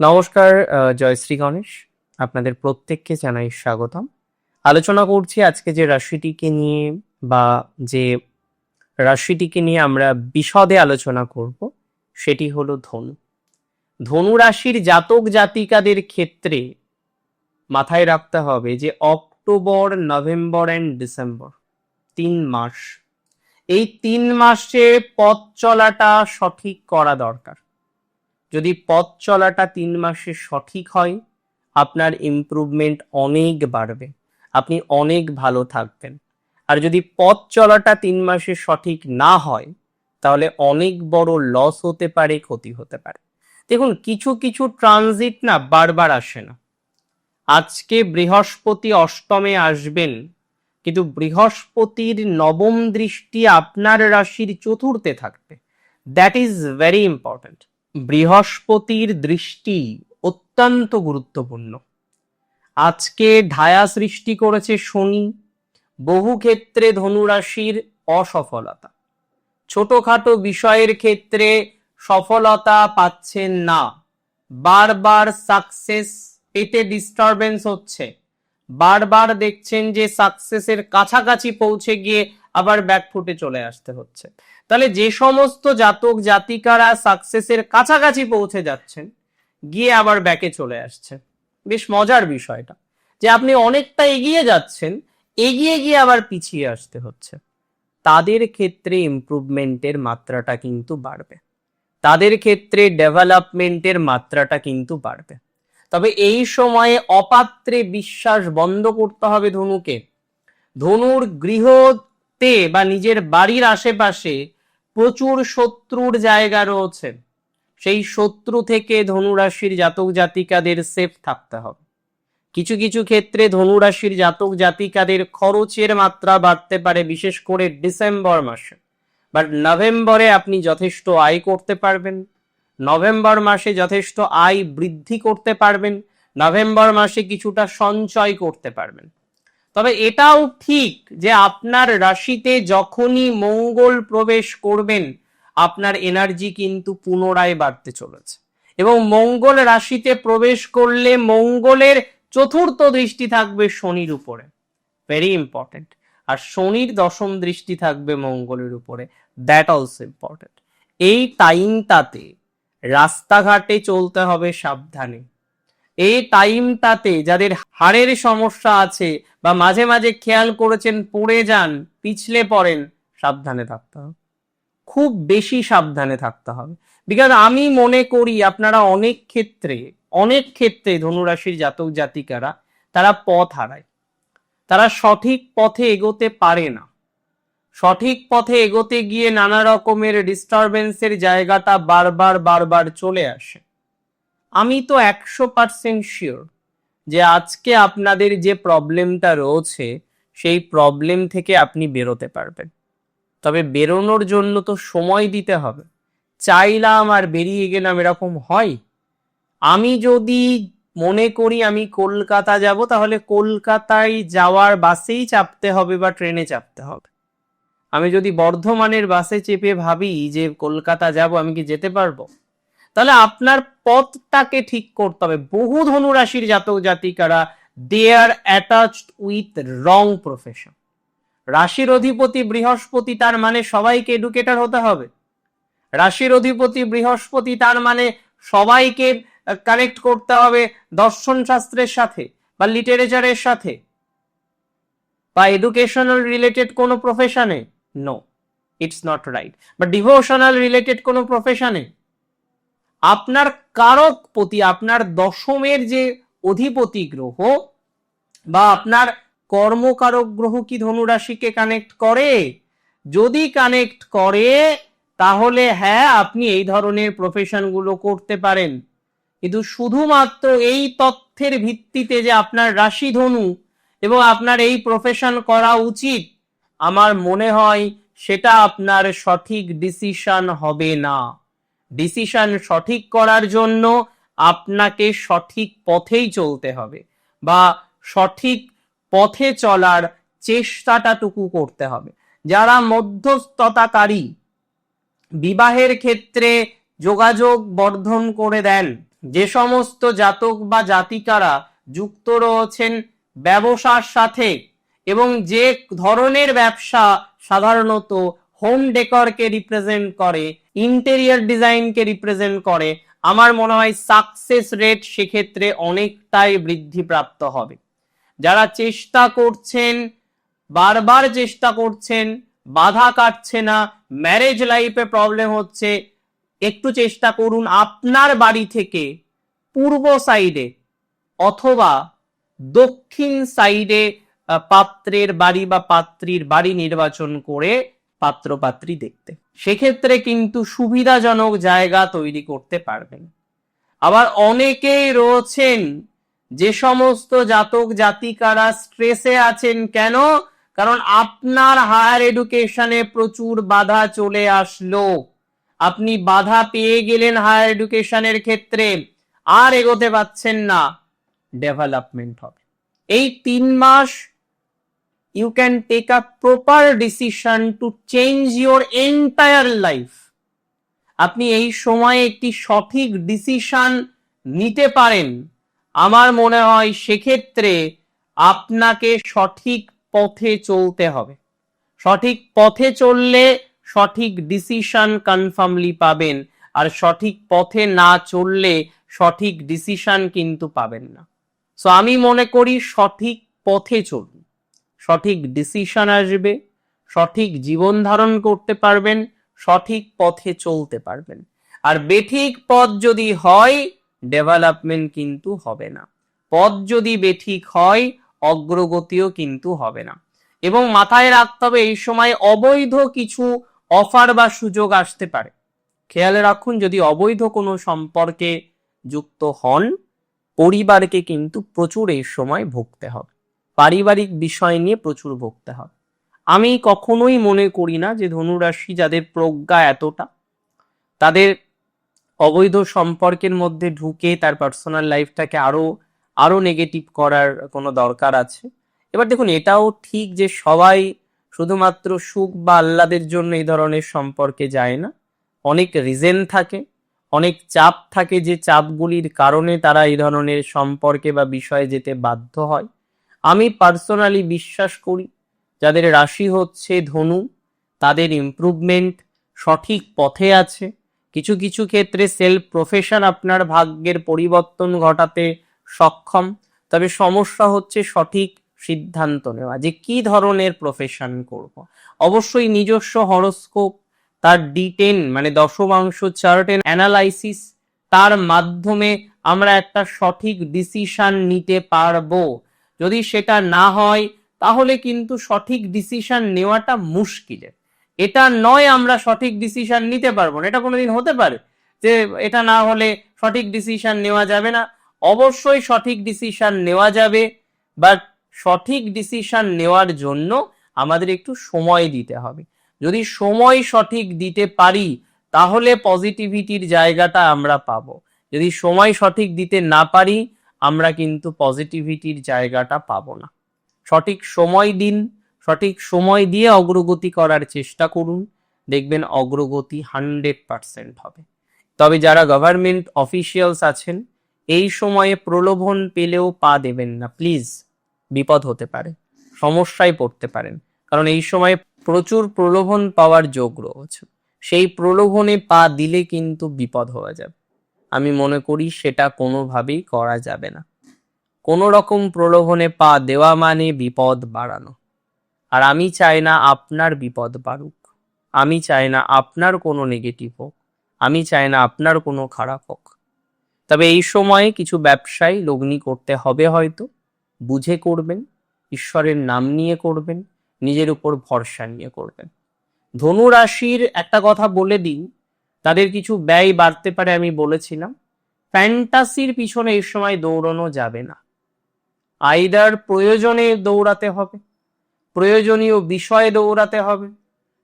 নমস্কার জয়শ্রী গণেশ। আপনাদের প্রত্যেককে জানাই স্বাগতম। আলোচনা করছি আজকে যে রাশিটিকে নিয়ে বা যে রাশিটিকে নিয়ে আমরা বিশদে আলোচনা করব, সেটি হলো ধনু। ধনু রাশির জাতক জাতিকাদের ক্ষেত্রে মাথায় রাখতে হবে যে অক্টোবর, নভেম্বর অ্যান্ড ডিসেম্বর, তিন মাস। এই তিন মাসে পথ চলাটা সঠিক করা দরকার। যদি পথ চলাটা তিন মাসে সঠিক হয়, আপনার ইমপ্রুভমেন্ট অনেক বাড়বে। আপনি অনেক ভালো থাকবেন। আর যদি পথ চলাটা তিন মাসে সঠিক না হয়, তাহলে অনেক বড় লস হতে পারে, ক্ষতি হতে পারে। দেখুন, কিছু কিছু ট্রানজিট না বারবার আসে না। আজকে বৃহস্পতি অষ্টমে আসবেন, কিন্তু বৃহস্পতির নবম দৃষ্টি আপনার রাশির চতুর্থে থাকবে। দ্যাট ইজ ভেরি ইম্পর্ট্যান্ট বৃহস্পতির দৃষ্টি অত্যন্ত গুরুত্বপূর্ণ। আজকে ঢায়া সৃষ্টি করেছে শনি, বহু ক্ষেত্রে ধনুরাশির অসফলতা। ছোটখাটো বিষয়ের ক্ষেত্রে সফলতা পাচ্ছেন না। বারবার সাকসেস পেতে ডিস্টারবেন্স হচ্ছে। বারবার দেখছেন যে সাকসেসের কাছাকাছি পৌঁছে গিয়ে আবার ব্যাকফুটে চলে আসতে হচ্ছে। তাহলে যে সমস্ত জাতক জাতিকারা সাকসেসের কাছাকাছি পৌঁছে যাচ্ছেন, গিয়ে আবার ব্যাকে চলে আসছে। বেশ মজার বিষয়টা যে আপনি অনেকটা এগিয়ে যাচ্ছেন, এগিয়ে গিয়ে আবার পিছিয়ে আসতে হচ্ছে। তাদের ক্ষেত্রে ইমপ্রুভমেন্টের মাত্রাটা কিন্তু বাড়বে। তাদের ক্ষেত্রে ডেভেলপমেন্টের মাত্রাটা কিন্তু বাড়বে। তবে এই সময়ে অপাত্রে বিশ্বাস বন্ধ করতে হবে ধনুকে। ধনুর গৃহতে বা নিজের বাড়ির আশেপাশে প্রচুর শত্রুর জায়গা রয়েছে। সেই শত্রু থেকে ধনুরাশির জাতক জাতিকাদের সেফ থাকতে হবে। কিছু কিছু ক্ষেত্রে ধনুরাশির জাতক জাতিকাদের খরচের মাত্রা বাড়তে পারে, বিশেষ করে ডিসেম্বর মাসে। বাট নভেম্বরে আপনি যথেষ্ট আয় করতে পারবেন। নভেম্বর মাসে যথেষ্ট আয় বৃদ্ধি করতে পারবেন। নভেম্বর মাসে কিছুটা সঞ্চয় করতে পারবেন। তবে এটাও ঠিক যে আপনার রাশিতে যখনই মঙ্গল প্রবেশ করবেন, আপনার এনার্জি কিন্তু পুনরায় বাড়তে চলেছে। এবং মঙ্গল রাশিতে প্রবেশ করলে মঙ্গলের চতুর্থ দৃষ্টি থাকবে শনির উপরে। ভেরি ইম্পর্টেন্ট আর শনির দশম দৃষ্টি থাকবে মঙ্গলের উপরে। দ্যাট অলসো ইম্পর্টেন্ট এই টাইমটাতে রাস্তাঘাটে চলতে হবে সাবধানে। এই টাইমটাতে যাদের হাড়ের সমস্যা আছে বা মাঝে মাঝে খেয়াল করেছেন পড়ে যান, পিছলে পড়েন, সাবধানে থাকতে হবে। খুব বেশি সাবধানে থাকতে হবে। বিকজ আমি মনে করি আপনারা অনেক ক্ষেত্রে অনেক ক্ষেত্রে ধনুরাশির জাতক জাতিকারা, তারা পথ হারায়। তারা সঠিক পথে এগোতে পারে না। সঠিক পথে এগোতে গিয়ে নানা রকমের ডিস্টারবেন্সের জায়গাটা বারবার বারবার চলে আসে। আমি তো একশো পার্সেন্ট শিওর যে আজকে আপনাদের যে প্রবলেমটা রয়েছে, সেই প্রবলেম থেকে আপনি বেরোতে পারবেন। তবে বেরোনোর জন্য তো সময় দিতে হবে। চাইলাম আর বেরিয়ে গেলাম এরকম হয়? আমি যদি মনে করি আমি কলকাতা যাব, তাহলে কলকাতায় যাওয়ার বাসেই চাপতে হবে বা ট্রেনে চাপতে হবে। আমি যদি বর্ধমানের বাসে চেপে ভাবি যে কলকাতা যাব, আমি কি যেতে পারব? তাহলে আপনার পথটাকে ঠিক করতে হবে। বহু ধনুরাশির জাতক জাতিকারা they are attached with wrong profession রাশির অধিপতি বৃহস্পতি, তার মানে সবাইকে এডুকেটর হতে হবে। রাশির অধিপতি বৃহস্পতি, তার মানে সবাইকে কানেক্ট করতে হবে দর্শন শাস্ত্রের সাথে বা লিটারেচারের সাথে। বা এডুকেশনাল রিলেটেড কোনো প্রফেশনে নো ইটস নট রাইট বা ডিভোশনাল রিলেটেড কোনো প্রফেশনে আপনার কারক প্রতি, আপনার দশমের যে অধিপতি গ্রহ বা আপনার কর্মকারক গ্রহ কি ধনুরাশিকে কানেক্ট করে? যদি কানেক্ট করে, তাহলে হ্যাঁ আপনি এই ধরনের প্রফেশনগুলো করতে পারেন। কিন্তু শুধুমাত্র এই তথ্যের ভিত্তিতে যে আপনার রাশি ধনু এবং আপনার এই প্রফেশন করা উচিত, আমার মনে হয় সেটা আপনার সঠিক ডিসিশন হবে না। ডিসিশন সঠিক করার জন্য আপনাকে সঠিক পথেই চলতে হবে বা সঠিক পথে চলার চেষ্টাটাটুকু করতে হবে। যারা মধ্যস্থতাকারী, বিবাহের ক্ষেত্রে যোগাযোগ বর্ধন করে দেন, যে সমস্ত জাতক বা জাতিকারা যুক্ত রয়েছেন ব্যবসার সাথে এবং যে ধরনের ব্যবসা সাধারণত হোম ডেকরকে রিপ্রেজেন্ট করে ইন্টেরিয়ার ডিজাইনকে রিপ্রেজেন্ট করে, আমার মনে হয় সাকসেস রেট সেক্ষেত্রে অনেকটাই বৃদ্ধিপ্রাপ্ত হবে। যারা চেষ্টা করছেন, বারবার চেষ্টা করছেন, বাধা কাটছে না ম্যারেজ লাইফে প্রবলেম হচ্ছে, একটু চেষ্টা করুন আপনার বাড়ি থেকে পূর্ব সাইডে অথবা দক্ষিণ সাইডে পাত্রের বাড়ি বা পাত্রীর বাড়ি নির্বাচন করে পাত্র পাত্রী দেখতে। সেক্ষেত্রে কিন্তু সুবিধাজনক জায়গা তৈরি করতে পারবেন। আবার অনেকেই রয়েছেন, যে সমস্ত জাতক জাতিকারা স্ট্রেসে আছেন কেন? কারণ আপনার হায়ার এডুকেশনে প্রচুর বাধা চলে আসলো। আপনি বাধা পেয়ে গেলেন হায়ার এডুকেশনের ক্ষেত্রে, আর এগোতে পাচ্ছেন না। ডেভেলপমেন্ট হবে। এই তিন মাস you can take a proper decision to change your entire life আপনি এই সময়ে একটি সঠিক ডিসিশন নিতে পারেন। আমার মনে হয় সেক্ষেত্রে আপনাকে সঠিক পথে চলতে হবে। সঠিক পথে চললে সঠিক ডিসিশন কনফার্মলি পাবেন। আর সঠিক পথে না চললে সঠিক ডিসিশন কিন্তু পাবেন না। সো আমি মনে করি সঠিক পথে চলুন। সঠিক ডিসিশন আসবে, সঠিক জীবন ধারণ করতে পারবেন, সঠিক পথে চলতে পারবেন। আর বেঠিক পথ যদি হয় ডেভেলপমেন্ট কিন্তু হবে না। পথ যদি বেঠিক হয়, অগ্রগতিও কিন্তু হবে না। এবং মাথায় রাখতে হবে, এই সময় অবৈধ কিছু অফার বা সুযোগ আসতে পারে। খেয়াল রাখুন, যদি অবৈধ কোনো সম্পর্কে যুক্ত হন, পরিবারকে কিন্তু প্রচুর এই সময় ভুগতে হবে। পারিবারিক বিষয় নিয়ে প্রচুর ভুগতে হবে আমি কখনোই মনে করি না যে ধনুরাশি যাদের প্রজ্ঞা এতটা, তাদের অবৈধ সম্পর্কের মধ্যে ঢুকে তার পার্সোনাল লাইফটাকে আরও আরও নেগেটিভ করার কোনো দরকার আছে। এবার দেখুন, এটাও ঠিক যে সবাই শুধুমাত্র সুখ বা আহ্লাদের জন্য এই ধরনের সম্পর্কে যায় না। অনেক রিজেন থাকে, অনেক চাপ থাকে যে চাপগুলির কারণে তারা এই ধরনের সম্পর্কে বা বিষয়ে যেতে বাধ্য হয়। আমি পার্সোনালি বিশ্বাস করি, যাদের রাশি হচ্ছে ধনু, তাদের ইমপ্রুভমেন্ট সঠিক পথে আছে কিছু কিছু ক্ষেত্রে সেলফ প্রফেশন আপনার ভাগ্যের পরিবর্তন ঘটাতে সক্ষম, তবে সমস্যা হচ্ছে সঠিক সিদ্ধান্ত নেওয়া, যে কি ধরনের প্রফেশন করব। অবশ্যই নিজস্ব হরস্কোপ তার ডিটেন মানে দশমাংশ চার্ট এন্ড অ্যানালাইসিস তার মাধ্যমে আমরা একটা সঠিক ডিসিশন নিতে পারব যদি সেটা না হয়, তাহলে কিন্তু সঠিক ডিসিশন নেওয়াটা মুশকিলের। এটা নয় আমরা সঠিক ডিসিশন নিতে পারব না। এটা কোনোদিন হতে পারে যে এটা না হলে সঠিক ডিসিশন নেওয়া যাবে না। অবশ্যই সঠিক ডিসিশন নেওয়া যাবে বাট সঠিক ডিসিশন নেওয়ার জন্য আমাদের একটু সময় দিতে হবে। যদি সময় সঠিক দিতে পারি, তাহলে পজিটিভিটির জায়গাটা আমরা পাবো। যদি সময় সঠিক দিতে না পারি আমরা কিন্তু পজিটিভিটির জায়গাটা পাবো না। সঠিক সময় দিন, সঠিক সময় দিয়ে অগ্রগতি করার চেষ্টা করুন। দেখবেন অগ্রগতি হান্ড্রেড পার্সেন্ট হবে। তবে যারা গভর্নমেন্ট অফিসিয়ালস আছেন, এই সময়ে প্রলোভন পেলেও পা দেবেন না। প্লিজ বিপদ হতে পারে, সমস্যায় পড়তে পারেন। কারণ এই সময়ে প্রচুর প্রলোভন পাওয়ার যোগ রয়েছে। সেই প্রলোভনে পা দিলে কিন্তু বিপদ হয়ে যাবে। আমি মনে করি সেটা কোনোভাবেই করা যাবে না। কোনো রকম প্রলোভনে পা দেওয়া মানে বিপদ বাড়ানো। আর আমি চাই না আপনার বিপদ বাড়ুক। আমি চাই না আপনার কোনো নেগেটিভ হোক। আমি চাই না আপনার কোনো খারাপ হোক। তবে এই সময়ে কিছু ব্যবসায় লগ্নি করতে হবে হয়তো। বুঝে করবেন, ঈশ্বরের নাম নিয়ে করবেন, নিজের উপর ভরসা নিয়ে করবেন। ধনু রাশির একটা কথা বলে দিই তাদের কিছু ব্যয় বাড়তে পারে আমি বলেছিলাম। ফ্যান্টাসির পিছনে এই সময় দৌড়ানো যাবে না। আইদার প্রয়োজনে দৌড়াতে হবে, প্রয়োজনীয় বিষয়ে দৌড়াতে হবে,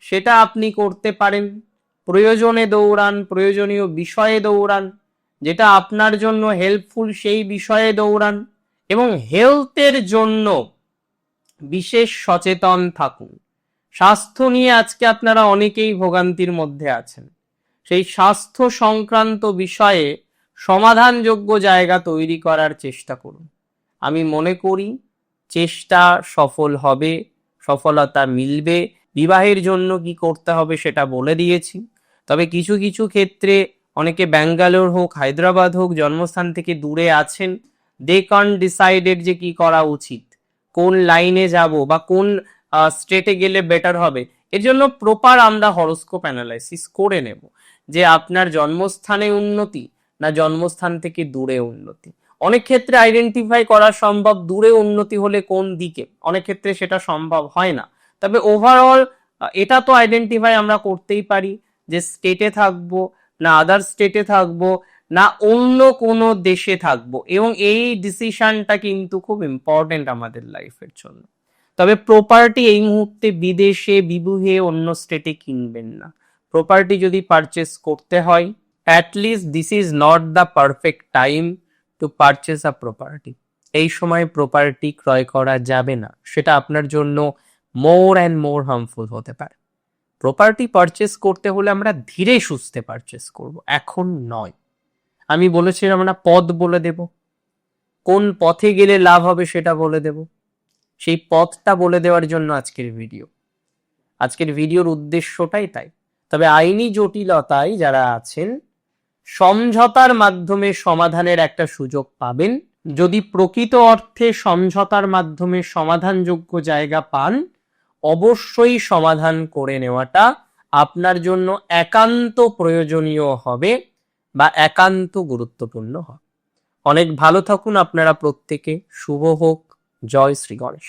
সেটা আপনি করতে পারেন। প্রয়োজনে দৌড়ান, প্রয়োজনীয় বিষয়ে দৌড়ান, যেটা আপনার জন্য হেল্পফুল সেই বিষয়ে দৌড়ান এবং হেলথের জন্য বিশেষ সচেতন থাকুন। স্বাস্থ্য নিয়ে আজকে আপনারা অনেকেই ভোগান্তির মধ্যে আছেন। সেই স্বাস্থ্য সংক্রান্ত বিষয়ে সমাধানযোগ্য জায়গা তৈরি করার চেষ্টা করুন। আমি মনে করি চেষ্টা সফল হবে, সফলতা মিলবে। বিবাহের জন্য কি করতে হবে সেটা বলে দিয়েছি। তবে কিছু কিছু ক্ষেত্রে অনেকে ব্যাঙ্গালোর হোক, হায়দ্রাবাদ হোক, জন্মস্থান থেকে দূরে আছেন, দে কান ডিসাইডেড যে কি করা উচিত, কোন লাইনে যাব বা কোন স্টেটে গেলে বেটার হবে। এর জন্য প্রপার আমরা হরোস্কোপ অ্যানালাইসিস করে নেব। যে আপনার জন্মস্থানে উন্নতি না জন্মস্থান থেকে দূরে উন্নতি। অনেক ক্ষেত্রে আইডেন্টিফাই করা সম্ভব দূরে উন্নতি হলে কোন দিকে? অনেক ক্ষেত্রে সেটা সম্ভব হয় না। তবে ওভারঅল এটা তো আইডেন্টিফাই আমরা করতেই পারি যে স্টেটে থাকব, না আদার স্টেটে থাকব, না অন্য কোনো দেশে থাকব। এবং এই ডিসিশনটা কিন্তু খুব ইম্পর্টেন্ট আমাদের লাইফের জন্য। তবে প্রপার্টি এই মুহূর্তে বিদেশে, বিবুহে অন্য স্টেটে কিনবেন না। প্রপার্টি যদি পারচেস করতে হয় at least this is not the perfect time to purchase a property এই সময় প্রপার্টি ক্রয় করা যাবে না। সেটা আপনার জন্য মোর অ্যান্ড মোর হার্মফুল হতে পারে। প্রপার্টি পারচেস করতে হলে আমরা ধীরে সুস্থে পারচেস করব। এখন নয়। আমি বলেছিলাম আমরা পথ বলে দেব। কোন পথে গেলে লাভ হবে সেটা বলে দেব। সেই পথটা বলে দেওয়ার জন্য আজকের ভিডিও আজকের ভিডিওর উদ্দেশ্যটাই তাই। তবে আইনি জটিলতায় যারা আছেন, সমঝোতার মাধ্যমে সমাধানের একটা সুযোগ পাবেন। যদি প্রকৃত অর্থে সমঝোতার মাধ্যমে সমাধানযোগ্য জায়গা পান, অবশ্যই সমাধান করে নেওয়াটা আপনার জন্য একান্ত প্রয়োজনীয় হবে বা একান্ত গুরুত্বপূর্ণ হবে। অনেক ভালো থাকুন আপনারা প্রত্যেকে। শুভ হোক। জয় শ্রী গণেশ।